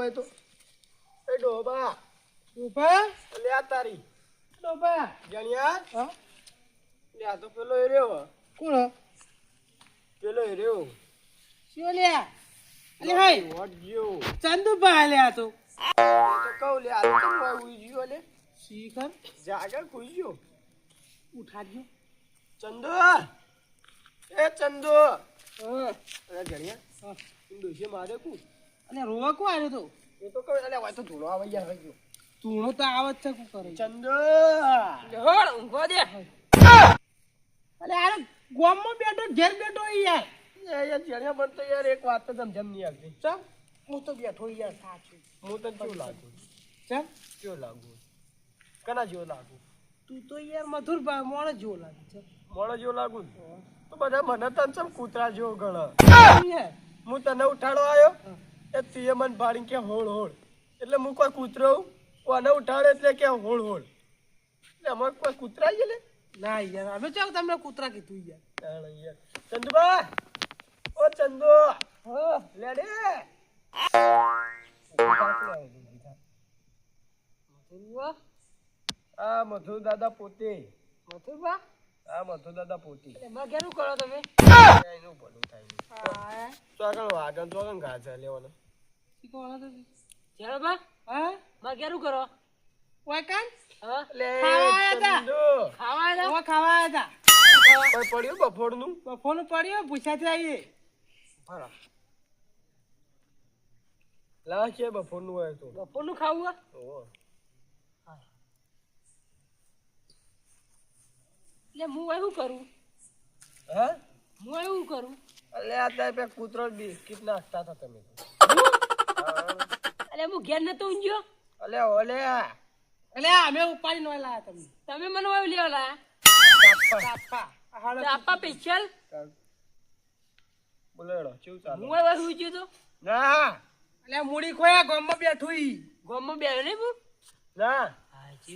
હોય તો. એ ડોબા. ડોબા? લે આ તારી. ડોબા? જણિયા? હા. લે આ તો પેલો એ રહ્યો. કોણ પેલો એ રહ્યો. શું લે અલે હાય. વોટ ગયો. ચંદુભા લે આ તો. કહું લે આ તો હોય ઉઈ લે. શીખર? જાગર ખુઈ ગયો. ઉઠાડજો ચંદુ! એ ચંદુ! હા. અરે જણિયા? હા. ડોશી મારે કુ અને રોવા કો આવ્યો તો એ તો કહું અલે હોય તો ધૂળો આવે યાર રહી ગયો. ધૂળો તો આવત છે કુ કરે? ચંદુ હોળ ઊંઘવા દે. અલે આ ગોમમાં બેઠો ઘેર બેઠો ઈ યાર. એ યાર જણ્યા બન તો યાર એક વાત તો સમજમ નહીં આવતી. ચમ? હું તો બેઠો ઈ યાર સાચું. હું તો કેવું લાગુ? ચમ? કેવું લાગુ? કના જેવો લાગુ? તું તો યાર મધુર ભા મોણ જેવો લાગે છે. મોણ જેવો લાગુ તો બધા મને તને ચમ કૂતરા જેવો ગણ? યાર. હું તને ઉઠાડો આવ્યો? એ તીએ મને ભાડીને કે હોળ હોળ. એટલે હું કોઈ કૂતરો કોને ઉઠાડે એટલે કે હોળ હોળ. એટલે અમારે કોઈ કૂતરા છે ના યાર અમે ચાલ તમને કૂતરા કીધું યાર? યાર. ચંદુબા ઓ ચંદુ હા. લેડે! આ મધુર દાદા પોતે. મથુરબા આ મધુ દાદા પોતે એમાં કરો તમે. એનું ભલું થાય નહીં. તો આગળ વાગણ તો ગાજર લેવાનો. શીખવાના તો હા? માં કરો. હા? લે ખાવા આયા તા. ખાવા હતા? કોઈ પડ્યું બફોરનું બફોરનું પડ્યો પૂછાથી આવીએ. ફરા લા છે બફોરનું હોય તો. બફોરનું ખાવું હે? એટલે હું એવું કરું? હે? હું એવું કરું? અલે આ ત્યાં પે કૂતરો બિસ્કિટ નાખતા હતા તમે એટલે હું? ઘેર નતો ઊંઘ્યો? અલે ઓલે એટલે અમે ઉપાડી નો લાયા તમે તમે મને વાવી લેવા લાયા? કાપા હાલો તો આપા પેશલ બોલો હેડો ચાલે? હું એવું ઊંઘ્યો તો? ના. એટલે મૂડી ખોયા ગામમાં બેઠું ઈ. ગામમાં બેઠો નહીં હું ના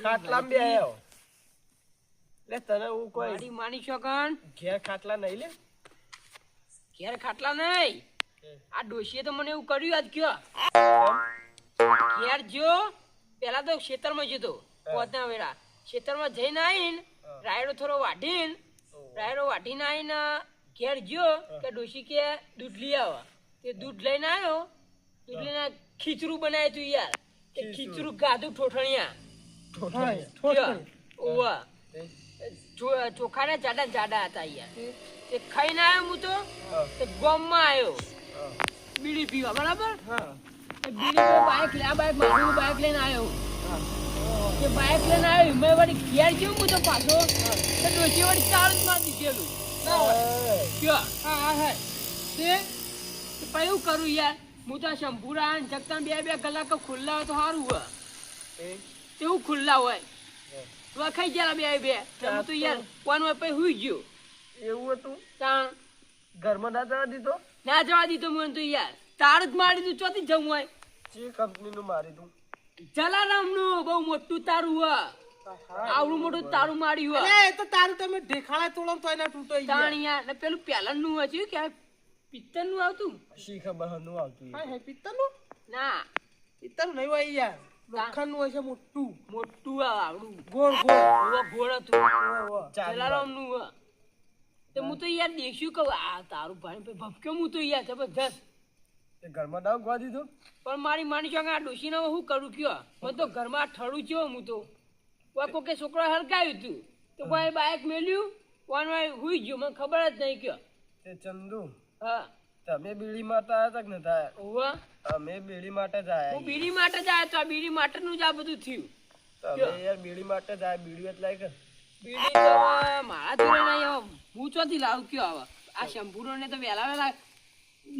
ખાટલામાં બે આવ્યો લે તને હું કોઈ મારી માની શકન ઘેર ખાટલા નહીં લે. ઘેર ખાટલા નહીં? આ ડોશીએ તો મને એવું કર્યું આજ કયો? ઘેર જો પેલા તો ખેતરમાં જતો પોતના વેળા. ખેતરમાં જઈને આવીને રાયડો થોડો વાઢીને રાયડો વાઢીને આવીને ઘેર જો કે ડોશી કે દૂધ લઈ આવો. તે દૂધ લઈને આવ્યો. દૂધ લઈને ખીચરું બનાવ્યું તું યાર. તે ખીચરું ગાધું ઠોઠણિયા. ઠોઠણિયા? ઓવા. ચોખા ને જાડા જાડા હતા યાર. તે ખાઈને આવ્યો હું તો હા, તે ગોમમાં આવ્યો. બીડી પીવા બરાબર? હા, બીડી બાઇક લે આ બાઇક મારું બાઇક લઈને આવ્યો. હા. તે બાઇક લઈને આવ્યો મેં વળી ઘેર ગયો હું તો પાછો. તો ડોશી વળી ચાલ જ મારી દીધેલું કયો? હા હા હા. તે પછી એવું કરું યાર. હું તો શંભુરા જગતા બે બે કલાક ખુલ્લા હોય તો સારું હોય. તેવું ખુલ્લા હોય. હા. વખાઈ ગયા બે બે. તો હું તો યાર કોણ હોય પછી હુઈ ગયો. એવું હતું? તાણ. ઘરમાં ના જવા દીધો? ના જવા દીધો મને તો યાર. તાર જ મારી દીધું ચોથી જવું હોય. જે કંપનીનું મારી દઉં. જલારામનું બહુ મોટું તારું હોય. આવડું મોટું તારું માર્યું હોય. એ તો તારું તમે દેખાડા તોડો તો એના તૂટો ગયા. ને પેલું પેલા નું હતું કે પિત્તરનું આવતું? શી ખબરનું આવતું હા હે પિત્તરનું ના. પિત્તરનું નહીં હોય યાર. લોખંડનું હોય છે મોટું મોટું આવડું ગોળ ગોળ ઓવા હતું જલારામનું હ હું તો યાર દેખ્યું કહું આ તારું ભાઈ ભપક્યો હું તો યાર જબરજસ્ત એ ઘરમાં ના ઉગવા દીધું પણ મારી માની છો આ ડોશીને હું કરું કયો મને તો ઘરમાં ઠળું છે હું તો કોઈ કોકે છોકરા હલકાયું તું તો કોઈ બાઇક મેલ્યું કોણ હુઈ ગયો મને ખબર જ નહીં કયો તે ચંદુ હા તમે બીડી મારતા આવ્યા તક કે નતા? ઓવા અમે બીડી માટે જ હું બીડી માટે જ આવ્યો તો આ બીડી માટેનું જ આ બધું થયું. તમે યાર બીડી માટે જ બીડી એટલે કે બીડી મારા જોડે નહીં હવે હું ચોથી લાવ કયો હવે? આ શંભુરો ને તો વેલા વેલા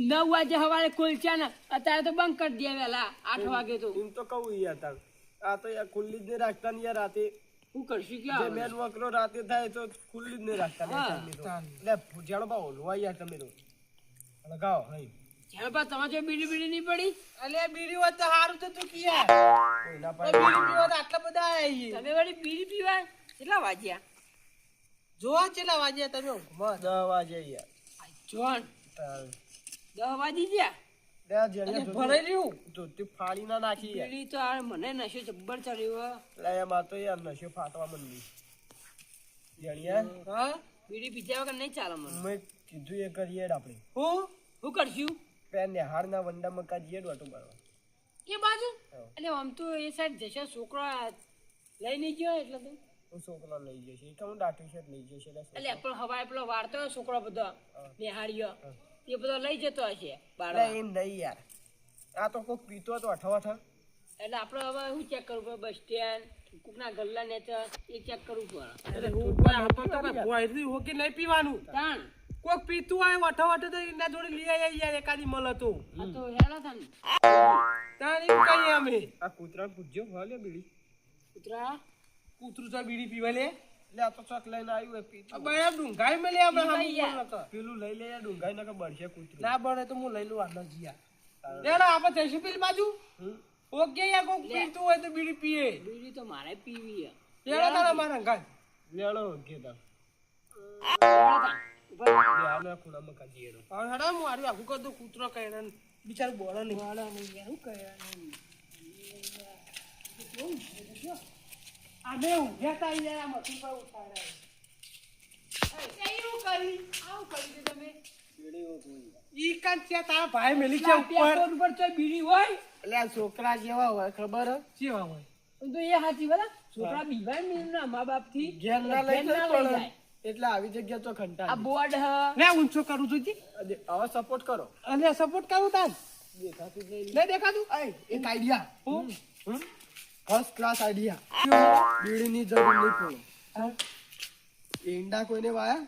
નવ વાગે સવારે ખોલચ્યા ને અત્યારે તો બંધ કરી દે વેલા આઠ વાગે તો. હું તો કહું યાર તાર. આ તો યાર ખુલ્લી જ નહીં રાખતા ને યાર રાતે. હું કરશું જે ક્યાં મેન વકરો રાતે થાય તો ખુલ્લી જ નહીં રાખતા. ને. એટલે ભૂજાણો બા ઓલવા યાર તમે તો. લગાવો હઈ. જ્યારે બા તમારે જો બીડી બીડી નહીં પડી? અલે બીડી હોત તો સારું તો તું કિયા કોઈ ના તો બીડી પીવા તો આટલા બધા આયા તમે વળી બીડી પીવા? કેટલા વાગ્યા? જોવા કેટલા વાગ્યા તમે? ઊંઘમાં દસ વાગે યાર. જોન તાર. દસ વાગી ગયા? મને નશો જબ્બર ચડ્યો તો યાર નશો ફાટવા મન જણિયા બીડી પીધા વગર નહીં ચાલે મને. કીધું એ કરીએ આપણે. હું? હું કરશું? પેન નેહાળના વંડામાં જઈએ ડોટો મારવા એ બાજુ? અને આમ તો એ સાઈડ જશે છોકરો લઈ નહીં ગયો એટલે તો. હું છોકરો લઈ જશે એ હું દાટું છે લઈ જશે એટલે પણ હવાય પેલો વારતો છોકરો બધો નિહાળ્યો. એ બધો લઈ જતો હશે એટલે એમ નહીં યાર. આ તો કોક પીતો હતો અઠવા અઠ એટલે આપણે હવે શું ચેક કરવું પડે? બસ સ્ટેન્ડ કોકના ગલ્લા ને એ ચેક કરવું પડે. હું કોઈ તો કઈ હોકે નહીં પીવાનું. તાણ. કોક પીતું આય વઠો વઠો તો એના જોડે લઈ આવીએ યાર એકાદી મળે તો આ તો હેલો તાન તાણી કઈ અમે. આ કૂતરા પૂછજો ભાલે બીડી. કૂતરા? કૂતરું તો બીડી પીવા લે. લે આ તો ચક લઈને આવ્યું પીતું બરાબર ડુંગાઈ મે લે પીવાય હમ બોલ પેલું લઈ લે ડુંગાઈ નકર બળશે કૂતરું. ના બળે તો હું લઈ લઉં આલો જીયા. લેડો આપણે જઈશું પેલી બાજુ? ઓકે યાર કોક પીતું હોય તો બીડી પીએ. બીડી તો મારે પીવી છે. લેડો તારા મારા ગાય. લેડો ઘેતા હેલો તાન. ઊભા રહો. લેહાના ખૂણામાં કાઢીએ એનો. હવે હેડો હું આર્યું આખું કરી દઉં કૂતરો કહે બિચારું બોલે નહીં વાળા નહીં યાર, શું કરવાનું? અમે ઊંઘ્યા તા યાર આ મશીન પર ઉઠાડ્યા એવું કરી આવું કરી દે તમે ઈ કાન ત્યાં તારા ભાઈ મેલી છે ઉપર ઉપર તો બીડી હોય એટલે આ છોકરા જેવા હોય ખબર જેવા કેવા હોય તો એ સાચી બરા છોકરા બીવાય ને મા બાપથી ઘેર ના લઈ જાય. એટલે આવી જગ્યા તો આ બોર્ડ હ. લે ઊંચો કરું છું જી? હવે સપોર્ટ કરો. અને સપોર્ટ કરું તાન દેખાતું નહીં. નહીં દેખાતું? આય, એક આઈડિયા હું? ફર્સ્ટ ક્લાસ આઈડિયા બીડીની જરૂર નહીં પડે. ઈંડા કોઈને વાયા?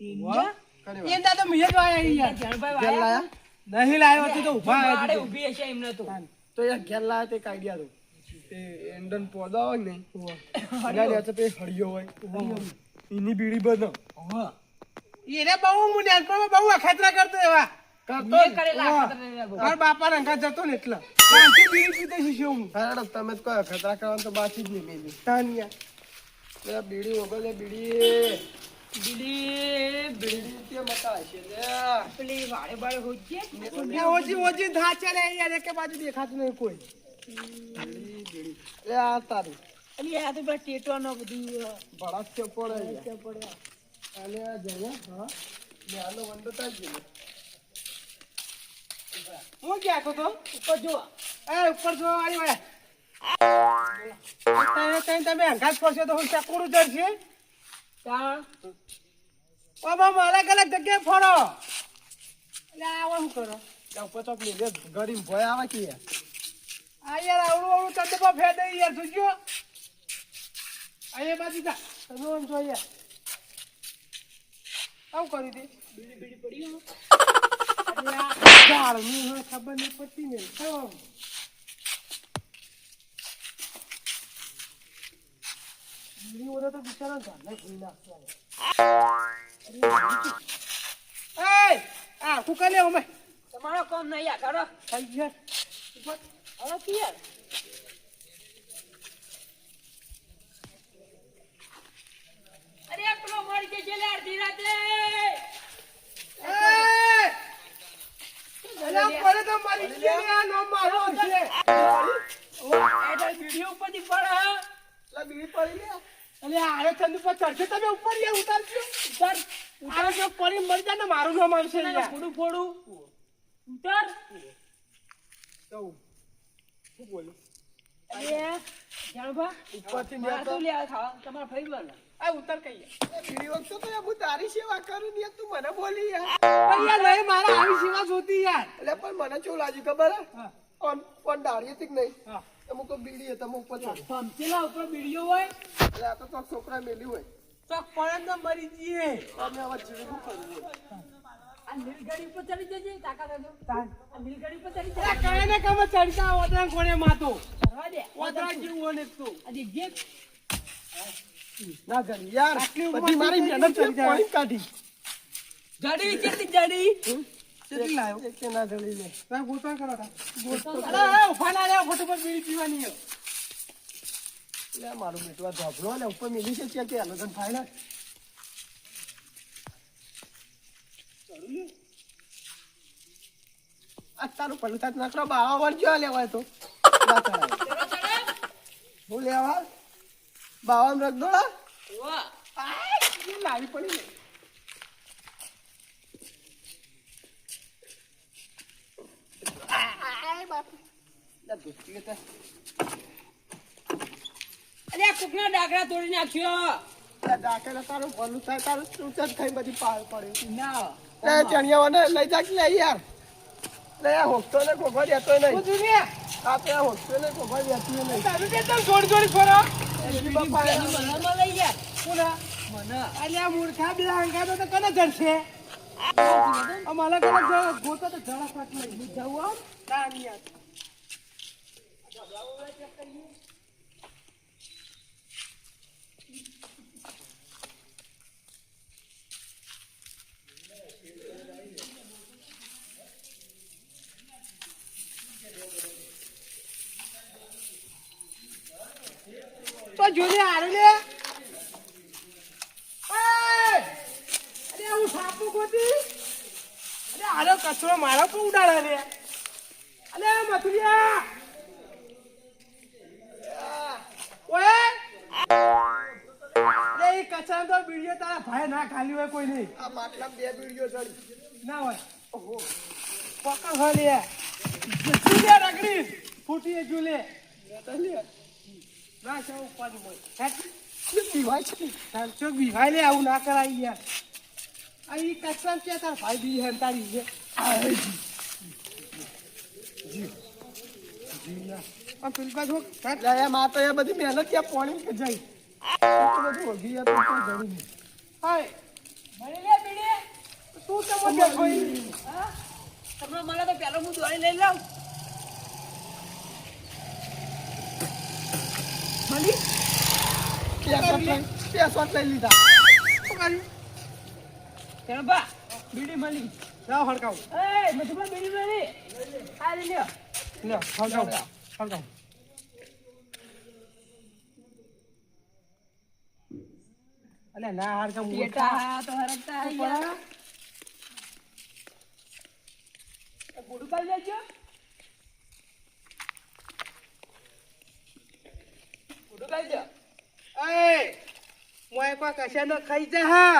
ઇન્ડિયા એંડા તો મેં વાયા યાર જણભાઈ વાયા? નહીં લાવ્યો તો તો ઊભા ઊભી હશે એમને તો. તો યાર ઘેર લાયા તે એક આઈડિયા તો તે એંડન પોદા હોય ને એના પે હળિયો હોય. એની બીડી બનો એને બહુ હું નાનપણમાં બહુ અખાતરા કરતો એવા. કરતો કરેલા બાપા રંગા જતો ને એટલે. બીડી પીતો હું? તમે કહો ખતરા કરવાનું તો બાકી જ નહીં મેલી તાનિયા. લે બીડી ઓગલે બીડી. બીડી બીડી તે મતા પેલી હોજે. ને ઓછી ઓછી ધાચે રે યાર એકે બાજુ દેખાતું નહીં કોઈ. બીડી બીડી. લે આ તારી. અને આ તો પેલા ટેટો નો બધું ભડાક કે પડે. પડ્યા આ જઈએ હા. ક્યાં હતો તો? ઉપર જો એ ઉપર જો વાળી. વાળા તમે તમે અંગાત પડશે તો હું ચકુડું ચડશે ત્યાં બાબા અલગ અલગ જગ્યાએ ફરો. એટલે આવો શું કરો? ઉપર ચોક ગરીબ ભય આવે કે આ યાર આવડું આવડું ચંદપા ફેદે યાર અહીંયા બાજુ જા. તમે આમ જો અહીંયા આવું કરી દે. બીડી બીડી પડી ઝાડનું હવે ખબર નહીં પડતી ને. આમ. બીડી ઓરે તો બિચારા ઝાડને ધોઈ નાખતો હવે. આ કુકા લે અમે તમારો કામ નહીં આ કરો. થઈ ગયા. હવે અરે પેલો મરી ગયો છે અડધી રાતે. એય! અલા, તો મારી ગયા ને આ નામ મારો છે. એટલે વીડિયો ઉપરથી પડે હે. બીડી પડી લે. અલે આરે ચંદુ પર ચડશે તમે ઉપર લે ઉતારજો. ઉતાર. જો પડી મરી જાય ને મારું નામ આવશે યાર. ફોડું ફોડું. ઉતાર. તો શું બોલું? અરે જાણભા ઉપરથી મારે લે તમારા ભાઈ બને આ ઉતાર કઈ બીડી વખતે તો હું તારી સેવા કરું ને તું મને બોલી યાર. પણ યાર નહીં મારા આવી સેવા જોતી યાર. એટલે પણ મને શું લાગ્યું ખબર હે. કોણ કોણ દાડી હતી કે નહીં. અમુક બીડી હતી અમુક ઉપર હોય. એટલે આ તો છોકરા મેલી હોય. તો પડે મરી જઈએ અમે હવે જીવી કરવું? નીલગાડી ઉપર ચડી જજે આ નીલગાડી ઉપર ચડી અલા, જાય ને કમે ચડતા ઓદરા કોને માતો કરવા દે. ઓદરા જેવું હોય તો. આ દેખજે ના જડી યાર બધી મારી મહેનત છે? જાય. કાઢી? જડી કેટલી જડી? કેટલી લાયો? એક ના જડી લે. તમે ગોતવા કરો તા અરે અરે ઊભા ના ફોટો પર બીડી પીવાની લે મારું બેટવા ધોબલો ને ઉપર મિલી છે કે લગન થાય ને આ તારું પેલું થાત નકરો બાવા વળજો લેવાય તો. હું લેવા? બાવા રખ દોડા? લાવી પડી અરે ડાકરા તોડી નાખ્યો. લે તારું ભલું થાય, તારું છે થઈ બધી પાર પડે. ના. લે ચણિયાવાને લઈ જા લે યાર? લે આ ને કોભા દેતો નહીં. બધું ને આ તે આ હોસ્તો ને કોભા દેતું નહીં. તારું કે તમ જોડી જોડી ફરો. એની બાપા પેલી મનામાં લઈ ગયા. કોના? મને. અલે આ મૂર્ખા બે તો કને જડશે? અમારા કને ગોતો તો જડા પાટ લઈ જાવ આમ તો જોજે હારે લે. અરે હું સાપુ ગોતી. અરે હારો કચરો મારો પણ ઉડાડે રે અલે મથુરિયા. ઓએ અરે એ કચરા તો બીડીઓ તારા ભાઈ ના ખાલી હોય કોઈ નહીં આ માટલા બે બીડીઓ ચડી. ના હોય. ઓહો પકડ હોય લે. રગડી. ફૂટી જુલે. ના લે આવું ના કરાય યાર આ ઈ કચરા કે તાર ભાઈ હંતાડી છે આ પેલી બાજુ હેટ લે તો એ બધી મહેનત ક્યાં પોણી કે જઈ હાય મળી તું તો મને તો પેલો હું દોડી લઈ લઉં બે શોટ લઈ લીધા. શું કર્યું? તેનો બીડી મળી. લાવ હડકાવ. એ મધુબા બીડી મળી. આ લઈ લ્યો. લ્યો હડકાવ. હડકાવ. અલે ના હડકાવ. બેટા તો હરકતા આયા ગુડુ કાઢી લેજો ગુડુ કાઢી એ મોય કોઈ કશે ન ખાઈ જા હા.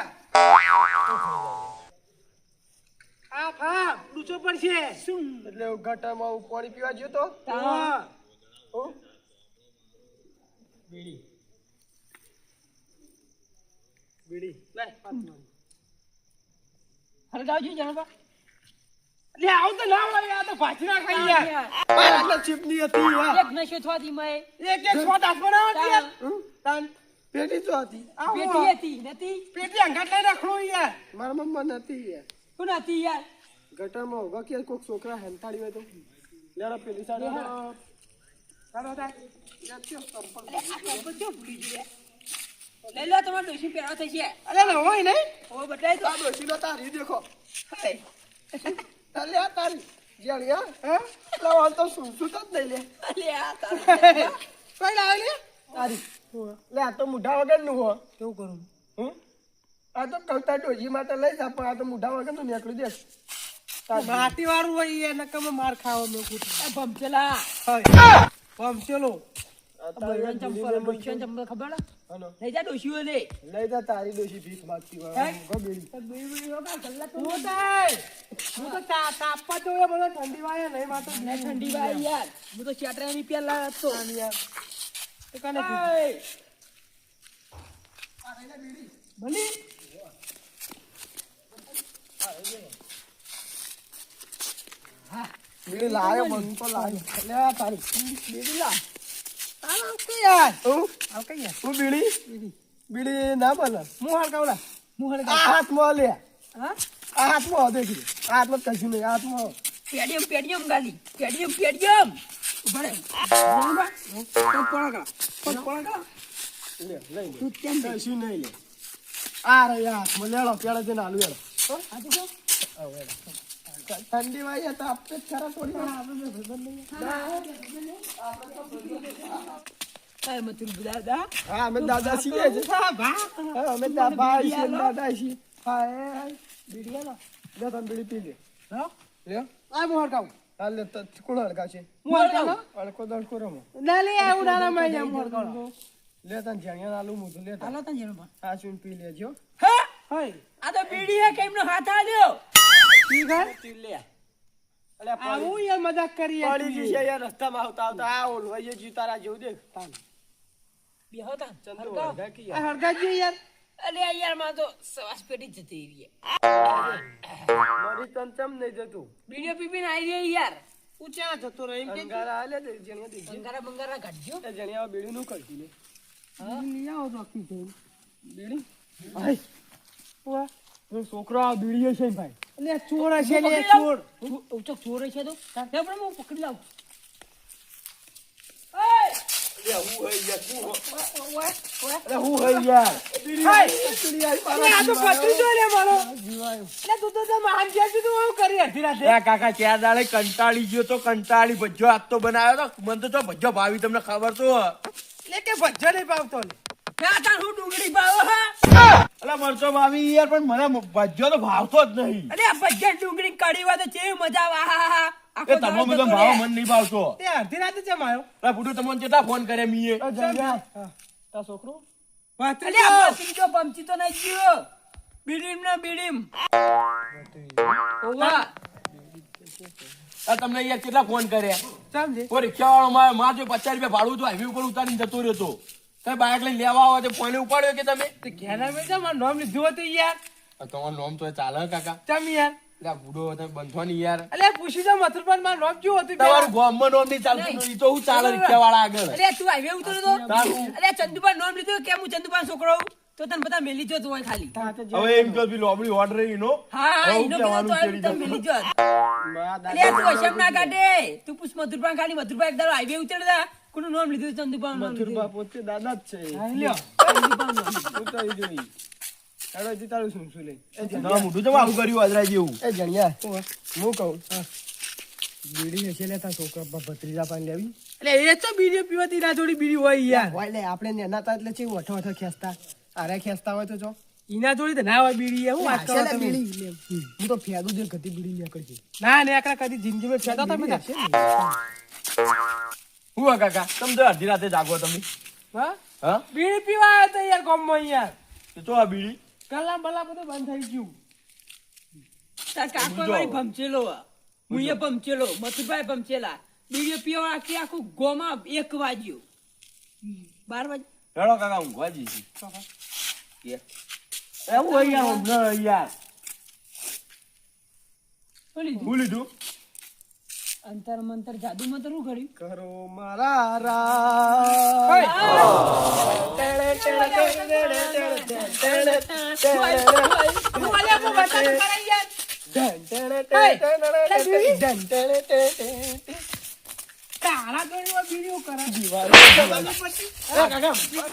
હા હા ડૂચો પડશે. શું એટલે હું ગટરમાં પાણી પીવા ગયો તો? હા. હું? બીડી. લે જણબા લે આવું તો ના આ તો ભાચના ખાઈ યાર આ ચીપની હતી યાર એક નશો એક એક હાથ યાર? તાન પેટી તો હતી? આવો. પેટી હતી નથી? પેટી અંગાટ લઈ રાખો યાર. हाँ। મારા મમ્મા નથી યાર. કોણ હતી યાર? ગટરમાં ઊભા કે કોઈક છોકરા હેંતાડી હોય તો. પેલી સાઈડ ચાલો તાર લઈ લો તમારે ડોસી પહેરવા છે અરે હોય નહીં ઓ બધા તો. આ નો તારી દેખો. તારી આ તારી. હા? હા તો શું શું જ નહીં લે. અલે આ તારું. કઈ લાવે લે? તારી. લે આ તો મુઢા વગરનું હો. કેવું કરું? હમ? આ તો કવતા ડોશી માટે લઈ જા પણ આ તો મુઢા વગરનું નીકળી દે માટી વાળું હોય યાર નકમ માર ખાવા મેં ભમચલા પમ ચલો બળવંત ચંપલ ડોસીઓને ચંપલ ખબર લઈ જા ડોસીઓ લે. લઈ જા તારી ડોશી ભીખ માંગતી હોય. હે? તો તાપવા તો એ ઠંડી વાય નહીં માતો ના ઠંડી ભાઈ યાર. હું તો ચાટરાની પેલા હતો યાર તો. કને ભલી. બીડી લાયો મન તો લાયો. લે તારી. બીડી લા યાર. હું આમ કે યાર. હું બીડી? બીડી. ના બોલે હું હળકાવલા હું આ હળકાવ હાથમાં લે. હા? આ હાથમાં દેખી. આ હાથમાં કશું નહીં. હાથમાં પેડિયમ પેડિયમ ગાલી. પેડિયમ પેડિયમ. પડાકા. પગ પડાકા. લે લઈ તું કેમ? કશું નહીં લે. આ રે હાથમાં. લેડો પેલા જઈને આલુ હેડો તો જો. ઠંડી વાય તો આપણે ખરા થોડી વાર. હાય મથુર દાદા. હા અમે દાદા છીએ છે હા ભા. હા, અમે દા ભાઈ છીએ ને દાદા છીએ. હા એ હા. બીડી હેલો લે. તમે બીડી પી ના લેજો આ તો બીડી હે કેમનો હાથ આલ્યો? ઠીક હે? આવું યાર મજાક કરી યાર પડી તું. જશે યાર રસ્તામાં આવતા આવતા. આ ઓલવાઈએ જીતારા જેવું દેખ. બેહો તાન. ચંદુ. હળગા કે આ હળગાવજો યાર. અલે યારમાં તો શ્વાસ પેટી જ જતી રહી મારી તન ચમ નહીં જતું? બીડીઓ પીપીને આવી રહી યાર. ક્યાં જતો રહ્યો? એમ કે અંગારા આલે દે જણિયા દેખજે બંગારા બંગારા કાઢજો એ જણિયા બીડી નું કરતી લે. લઈ આવો જઈને. બીડી? ભાઈ વાહ. એ છોકરો આ બીડી છે ભાઈ. લે ચોર છે ને ચોર લાવું. ચોર. છે તો. તે પણ હું પકડી લાવું. તું તો તું તો તે કંટાળી ગયો તો કંટાળી ભજ્જો. આજ તો બનાવ્યો તો. મને તો ભજ્જો ભાવી તમને ખબર તો એટલે કે ભજ્જો નહીં હું ડુંગળી ભાવ હા? અલા મરચો ભાવી યાર પણ મને ભજ્જો તો ભાવતો જ નહીં. અરે ભજીયા ડુંગળી કડી હોય તો કેવી મજા આવે? એ તમે દાડો ભાવ રહે. નહીં ભાવતો. તે અડધી રાતે કેમ આવ્યો. અલા બુડુ તમને કેટલા ફોન કરે મીએ? તા છોકરો? અરે આ ભત્રીજો પમચી તો નહીં ગયો. બીડીમ ના બીડીમ. ઓવા આ તમને યાર કેટલા ફોન કર્યા? સમજે રિક્ષા વાળો મારે માર પચાસ રૂપિયા ભાડું તો હાઈવે ઉપર ઉતારીને જતો રહ્યો તો. તમે બાઇક લઈને લેવા આવો તો ફોને ઉપાડ્યો કે તમે? તે ઘેરા મેં જા મારું નામ લીધું હતું યાર. તમારું નામ તો ચાલે કાકા. ચમ યાર. બુડો તમે બંધો યાર. અલે પૂછી જો મથુરપાન મારું નામ કેવું હતું તમારું ગામમાં નામ નહીં ચાલતું ઈ તો હું ચાલે રિક્ષા વાળા આગળ. અરે તું હાઈવે ઉતર્યો તો. અરે ચંદુપાન નામ લીધું કેમ હું ચંદુપાન છોકરો હું? તો તને બધા મેલી જો હોય ખાલી. હવે એમ કે પેલું આપણી ઓર્ડર એનો. હા કહેવાનું કીધું તો. મેલી જો લે તું હશેમ ના કાઢે. તું પૂછ મધુરપાન ખાલી. મધુરપાન એક દાડો હાઈવે ઉતરતા કોનું નામ લીધું નામ લીધું? પોતે દાદા જ છે. લ્યો. હું જોઈ. હેડો જી તારું શું શું લે? એ ના મોઢું જમા આવું કર્યું આજરા જેવું. એ જણિયા હું કહું? બીડી હશે લે તા છોકરા ભત્રીજા પાણી લેવી. એટલે એ તો બીડી પીવાથી ના થોડી બીડી હોય યાર. હોય લે આપણે ને હતા એટલે ચેવું વઠો વઠો ખેંચતા. આરે ખેંચતા હોય તો જો. ઈના જોડી તો ના હોય બીડી હું વાત કરો તમે? બીડી હું તો ફેદું જે કદી બીડી નીકળશે ના ને આકરા કદી જિંદગીમાં ફેદા તમે ને. હું આ કાકા? તમે તો અડધી રાતે જાગો તમે. હા? હા? બીડી પીવા આવ્યો તો યાર ગામમાં યાર. તો તો આ બીડી. કલા બલા બધું બંધ થઈ ગયું. તાર કાકો મારી ભમચેલો હું એ ભમચેલો મથુભાઈ ભમચેલા. બીડીઓ પીવા આખી આખું ગોમાં એક વાગ્યું. બાર વાગ્યું. હેડો કાકા ઊંઘવા જઈશું એવું હોય યાર ઊંઘ યાર શું લીધું? અંતર મંતર જાદુ મંતર શું કર્યું કરો મારા રામ. ટેણે, ટેણે, ટેણે, ટેણે, ટેણે, ટેણે, ટેણે, હું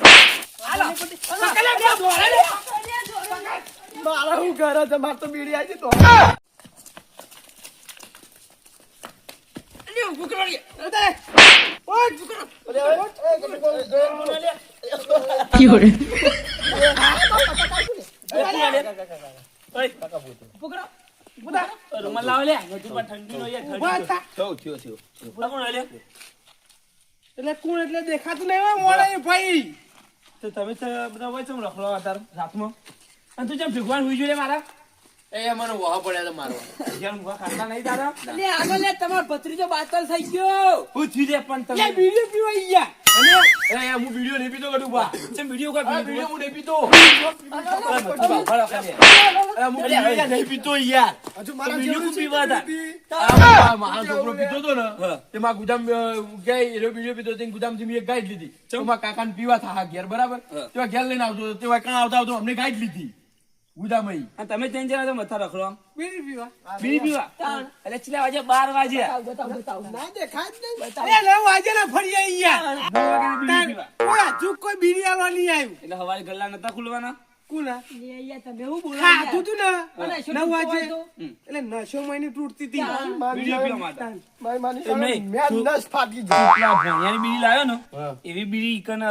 આલ્યા, હું બતાવું ખરા યાર. ટેણ, ટેણે, ટેણે, ટેણે, ટેણે, ટેણ, ટેણે, ટેણે, ટેણે. તારા જોડે બીડીઓ કરે. દિવાળી એ કાકા, હાલો. પકડ્યા, બે દોડા લે. મારા હું ઘરે છે મારે તો તો. ઊભા થા. થયો થયો થયો. એટલે કોણ એટલે દેખાતું નહીં હોય મોડે ભાઈ. તો તમે તો બધા હોય છે રખડો રાતમાં. અને તું જેમ ભગવાન હુઈ જોઈએ મારા. એ મને વહા પડ્યા હતા મારો જેમ ઊંઘવા ખાતા નહીં તારા. લે, આગળ લે, તમારો ભત્રીજો બાતલ થઈ ગયો. હું થયું પણ તમે. બીડીઓ પીવા ઈ યાર એ હું વિડિયો નહીં પીતો કડું બા. જેમ વીડિયો કોઈ વિડિયો હું નહીં પીતો. ભરો કરે અરે હું વિડિયો યાર નહીં પીતો યાર. હજુ મારા બીજું પીવા હતા? આ આ છોકરો પીતો તો ને તેમાં ગુદામ અ, એનો વિડિયો પીતો તે ગુદામથી મેં એક ગાઈડ લીધી. તેમાં કાકાને પીવા થા ઘેર બરાબર? તેવા ઘેર લઈને આવતો હતો. તેમાં કાં આવતા આવતો અમને ગાઈડ લીધી. ગુદામઈ અને તમે ત્રણ જણા તો મથા રખડો. બીડી પીવા. બીડી પીવા? એટલે છેલ્લા વાગે બાર વાગ્યા બતાવ, બતાવ, બતાવ. ના દેખાય જ નહીં. અરે લે વાજે ના ફરી આઈ યાર નવ વાગ્યાની કોઈ બીડી આલવા નહીં આવ્યું? એટલે હવારે ગલ્લા નતા ખુલવાના? કોના લે, યાર, તમે એવું બોલો ખાધું તું ને. અને નવ વાજે એટલે નશો મહિને તૂટતી હતી. બીડીયો પીવા માટે. મારી માની એમ નહીં. સામે મેં નસ ફાટી જાય પેલા ભોંયાની બીડી લાવ્યો ને. એવી બીડી કન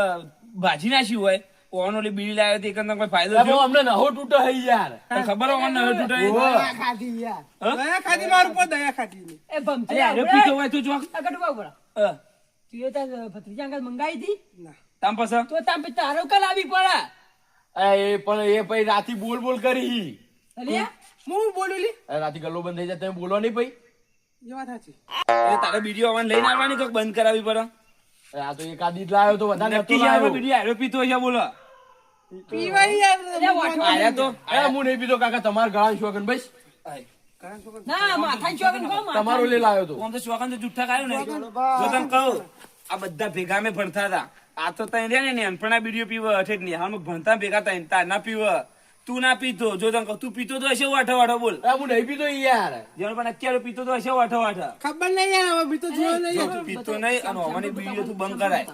ભાજી નાખી હોય ઓન ઓલી બિલ લાવ્યો હતી એકંદર કોઈ ફાયદો થયો? અમને નહો તૂટો હે યાર. ખબર હોય ઓન નવે તૂટે દયા ખાધી યાર. દયા ખાધી માર ઉપર દયા ખાધી ની. એ ભમથી અરે પીતો હોય તું ચોક આ ઉપર હા. તું એ તા ભત્રીજા મંગાવી હતી? તામ પાછા તો તામ પે તારો કલ આવી પડે. એ પણ એ ભાઈ રાતી બોલ બોલ કરી. અલ્યા? હું બોલુલી અરે રાતી ગલ્લો બંધ થઈ જાય તમે બોલો નહીં ભાઈ એ વાત સાચી. એટલે તારે બીડી આવવાનું લઈને આવવાની કોક બંધ કરાવી પડે. આ તો એકાદી લાવ્યો તો વધારે નતો લાવ્યો બીડી આર્યો પીતો અહીંયા બોલો. તમારા લે. લાવ્યો તો. આમ તો શોખન તો જુઠ્ઠા ને. આ બધા ભેગા મેં ભણતા હતા. આ તો તઈ ને બીડીઓ પીવ અઠે જ નહીં. હાલમાં ભણતા ભેગા તઈ તાર ના પીવ. તું ના પીતો. જો તને કહું તું પીતો તો હશે વાઠો વાઠો બોલ. હું નહીં પીતો યાર. જેનો પણ અત્યારે પીતો તો હશે વાઠો વાઠો. ખબર નહીં યાર હવે જોયો નહીં. તું પીતો નહીં અને બીડીઓ તું બંધ કરાય.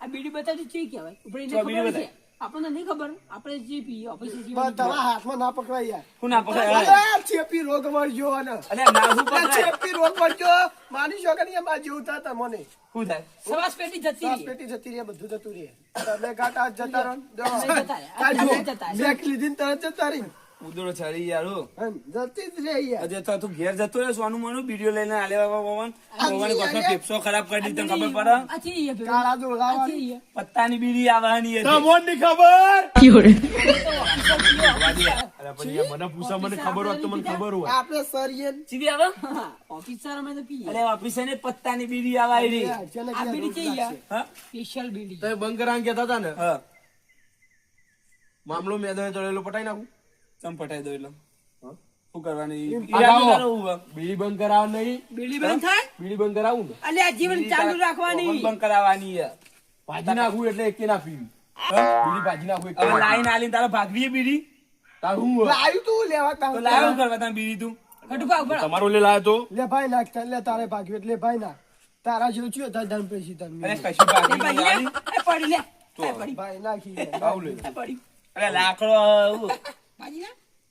આ બીડી બતાવતી ચી કહેવાય? ઉપર બીડી ખબર છે? આપણને નહીં ખબર. આપણે જે પીએ ઓફિસે બસ હાથમાં ના પકડાય યાર. હું ના પકડાય અરે, ચેપી રોગ મળજો અને. અરે ના હું પકડાય. ચેપી રોગ મળજો માની શકો ને માં જેવું થાય તમને શું થાય? સવાસ પેટી જતી શ્વાસ રહી. પેટી જતી રહી બધું જતું રહે. તમે ગાટા જતા રહો ને. જો. જતા રહે. નહીં. બેક લીધી ને તરત જતા રહી. ઉદળો ચડી યારો જતી જ રહે યાર. અજે તો તું ઘેર જતો રે સોનું મોનું વિડિયો લઈને આલે બાબા પવન. પવન કસો અરે. ફેફસો ખરાબ કરી દીધો ખબર પડે? આ યે કાળા જો લાવાની. પત્તાની બીડી આવવાની તો મોનની ખબર ઓફિસર અરે પણ યાર મને પૂછા મને ખબર હોત તો મને ખબર હોય. આપણે સરીએ ને. સીધી આવે? ઓફિસર અમે તો પીએ અરે ઓફિસર ને પત્તાની બીડી આવાઈ રી આ બીડી કે યાર હા? સ્પેશિયલ બીડી. તો બંગરાંગ કેતા હતા ને? હા. મામલો મેદાને તળેલો પટાઈ નાખું. ચમ પટાઈ દો એટલે. શું કરવાની. બીડી બંધ કરાવ નહીં. બીડી બંધ થાય? બીડી બંધ કરાવું ને? એટલે જીવન ચાલુ રાખવાની. બંધ કરાવવાની ભાજી નાખું એટલે એકે ના પીવી. બીડી ભાજી નાખું એક લાઈન આલી તારે ભાગવી બીડી? તાર હું લાવ્યું તું લેવા તો લાવ્યો કરવા તા બીડી તું? તમારો લે લાયો તો. લે ભાઈ તાર લે તારે ભાગ્યું એટલે ભાઈ ના. તારા જેવું થયું તાર ધન પૈસી ધન અરે કશું ભાગી પડી લે. પડી. ભાઈ નાખી. લે. આવું લે. પડી. અરે લાકડો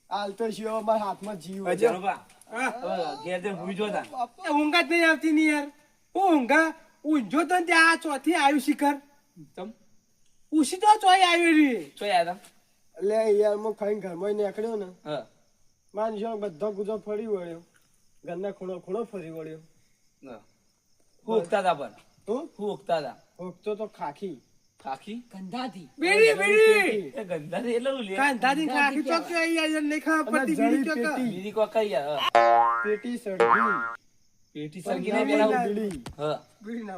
હાલ તો શિવ મારા હાથમાં જીવ ઘેર જઈને હુઈ જો તાર. જ નહીં આવતી ની યાર. હું ઊંઘા? ઊંઝો તો ને ત્યાં આ ચોથી આવ્યું શિખર. ચમ. ઉસી તો ચોય આવી રહી ચોય તા? લે યાર હું ખાઈને ઘરમાં નીકળ્યો ને હા. માન જો બધો ગુજો ફરી વળ્યો. ઘરના ખૂણો ખૂણો ફરી વળ્યો. હું. ઉગતા હતા પણ. હું? હું ઉગતા હતા ઉગતો તો ખાખી. ખાખી? ગંધાથી બીડી બીડી! ગંધાથી એટલે લે? કાંધાથી ખાખી તો કે યાર નહીં ખબર પડતી બીડી તો કે બીડી કોક કઈ પેટી સળગી. પેટી સરગી નહીં પેલા બીડી હા.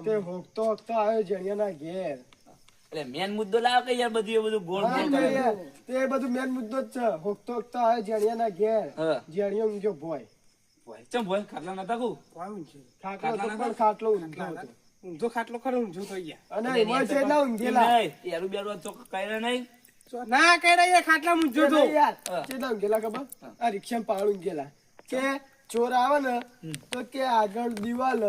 તે હોગતો હોગતો આવ્યો જણિયાના ઘેર. એટલે મેન મુદ્દો લાવ કે યાર બધું એ બધું ગોળ ગોળ તે કરે. યાર, તે બધું મેન મુદ્દો જ છે. હોકતો હોગતો આવ્યો જણિયાના ઘેર. હા. જણિયો ઊંઘ્યો ભોય. ભોય. ચમ ભોય? ખાટલા નતા કુ? ખાટલો પણ ખાટલો ઊંધો હતો. ઊંધો ખાટલો ખરો ઊંધો થઈ ગયા. અને એમાં છે ના ઊંઘેલા નહીં. બેરું તો કર્યા નહીં. ના કઈ યાર ખાટલા ઊંધો જો તો યાર. છે ના ઊંઘેલા ખબર? આ રિક્ષામાં પાડ ઊંઘેલા કે ચોર આવે ને તો કે આગળ દિવાલ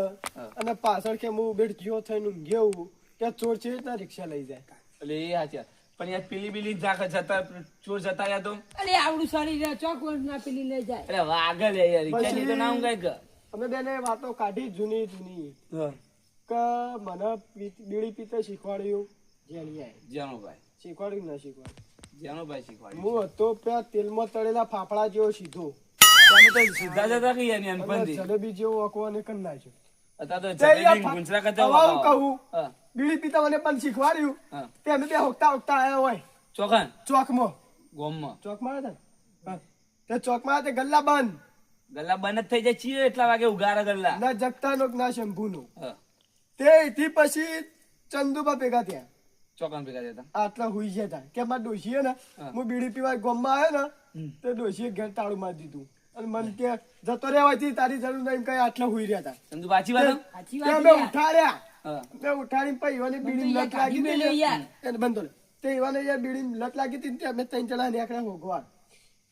અને પાછળ કે હું બેઠ જ્યો થઈને ઊંઘ્યો કે ચોર છે રીતના રિક્ષા લઈ જાય. એટલે એ હાચા. પણ યાર પીલી બીલી ઝાક જતા ચોર જતા રહ્યા તો? અરે આવડું સારી રહ્યા. ચોક ના પીલી લઈ જાય. અરે વાગલ યાર રિક્ષા તો ના ઊંઘાય અમે બેને વાતો કાઢી જૂની જૂની. હા. કે મને બીડી પીતા શીખવાડ્યું? જેણીયાએ જેણોભાઈ. શીખવાડ્યું ના શીખવાડ્યું? જાનુભાઈ શીખવાડ્યું હું હતો પેલા તેલમાં તળેલા ફાફડા જેવો સીધો. તમે તો સીધા જતા કે યાર અને જલેબી જેવો અકવાને કરી નાખ્યો અત્યારે તો જલેબી ગુંચરા કરતા હું કહું. બીડી પીતા મને પણ શીખવાડ્યું. તે અમે બે હોકતા હોકતા આવ્યા હોય. ચોકન ચોકમાં ગોમમાં. ચોકમાં આવ્યા ને? તે ચોકમાં તે ગલ્લા બંધ. ગલ્લા બંધ જ થઈ જાય છીએ એટલા વાગે ઉગારા ગલ્લા. ના જગતા નો ના શંભુનો. હા, તે એથી પછી ચંદુબા ભેગા થયા. ચોકાન ભેગા થયા આટલા હુઈ ગયા હતા. કે મારા ડોશીએ ને હા. બીડી પીવા ગોમમાં આવ્યો ને. તે ડોશીએ ઘેર તાળું મારી દીધું. અને મને કે જતો રહેવાથી તારી જરૂર નહીં. કઈ આટલા હુઈ રહ્યા હતા. ચંદુ સાચી વાત સાચી વાત અમે ઉઠાડ્યા મેં ઉઠાડીને પછી ઈવાની બીડી લત લાગી એને બંધો તે ઈવાને યાર બીડી લત લાગી હતી ને તે અમે ત્રણ જણા નીકળ્યા હોગવા.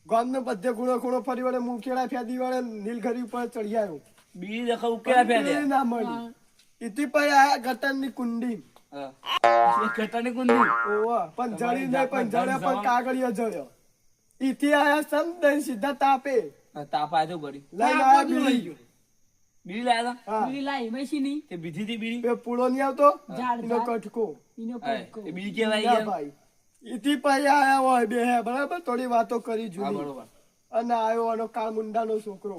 ગામનો બધે ગુણો ખૂણો ફરી વળે મુખેડા ફેદી વળે નીલગરી ઉપર ચડી આવ્યો બીડી દખા ઉકેલા ફેદી. ના મળી. ઇતિ પછી આયા ગટરની કુંડી હા. કુંડી ઓવા પણ નહીં પણ કાગળિયો જળ્યો ઈથી આયા સમદન સીધા તાપે તાપ આવ્યો પડી લઈ આયા બીડી બીડી લાયા બીડી લાઈ મેશીની તે બીધી થી બીડી બે પૂળો નહીં આવતો ઝાડ કટકો ઇનો કટકો એ બીડી કેવાય ના ભાઈ ઈથી પછી આયા હોય બે હે બરાબર થોડી વાતો કરી હા જૂની બરોબર અને આયો આનો કાળ મુંડાનો છોકરો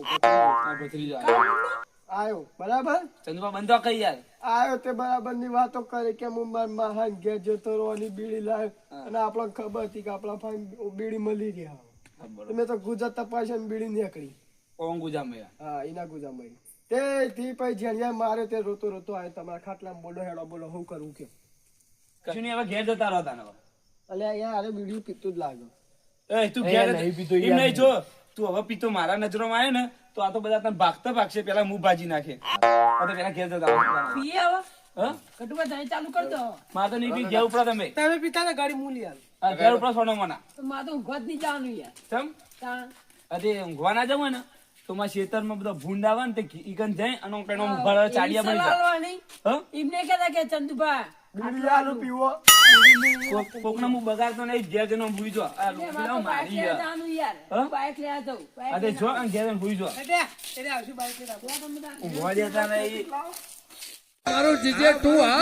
આવ્યો. આયો બરાબર? ચંદુભા બંધો કઈ યાર આવ્યો તે બરાબરની વાતો કરે કે મુંબઈ માં ઘેર જતો રહવાની બીડી લાવ અને આપણને ખબર હતી કે આપણા ફાઈન બીડી મળી રહ્યા મેં તો ગુજરાત તપાસ બીડી નીકળી. ઓમ ગુજામયા હા એના ગુજામાં તે થી પછી જેણિયા મારે તે રોતો રોતો આવ્યો તમારા ખાટલામાં બોલો હેડો બોલો હું કરું કે? કશું નહીં હવે ઘેર જતા રહો તાને. અલ્યા યાર અરે બીડી પીતું જ લાગ્યો એ તું ઘેર નહીં પીતો એમ નહીં જો તું હવે પીતો મારા નજરોમાં આવે ને તો આ તો બધા તને ભાગતા ભાગશે પેલા મું ભાજી નાખે આ તો પેલા ઘેર જતા. પીએ હવે હા? ચાલુ કરી દો મારે તો નહીં પી ઘેર ઉપડા તમે તમે પિતા ને ગાડી મૂલી આલ આ ઘેર ઉપડા સોનો મના તો મારે તો ઊંઘવા જ નહીં જવાનું યાર ચમ તાણ. અરે ઊંઘવા ના જવું ને તો મારા ખેતરમાં બધા ભૂંડ આવે ને તે ઈકન જાય અને પેલો ઊભા ચાડિયા બની જાય આલવાની. હા? કે ચંદુભા બીડી લાલું પીવો. કોક- હું બગાડતો નહીં ઘેર જઈને ભૂઈ જો આ પેલા મારે લેવા યાર. હા? હું બાઇક લેવા જાઉં. આ તે જો ઘેર જઈને ભૂઈ જો એટલે એટલે આવશું બાઈક લઈને આવશું. ઊંઘવા દેતા નહીં. મારો જીજે ટુ હા?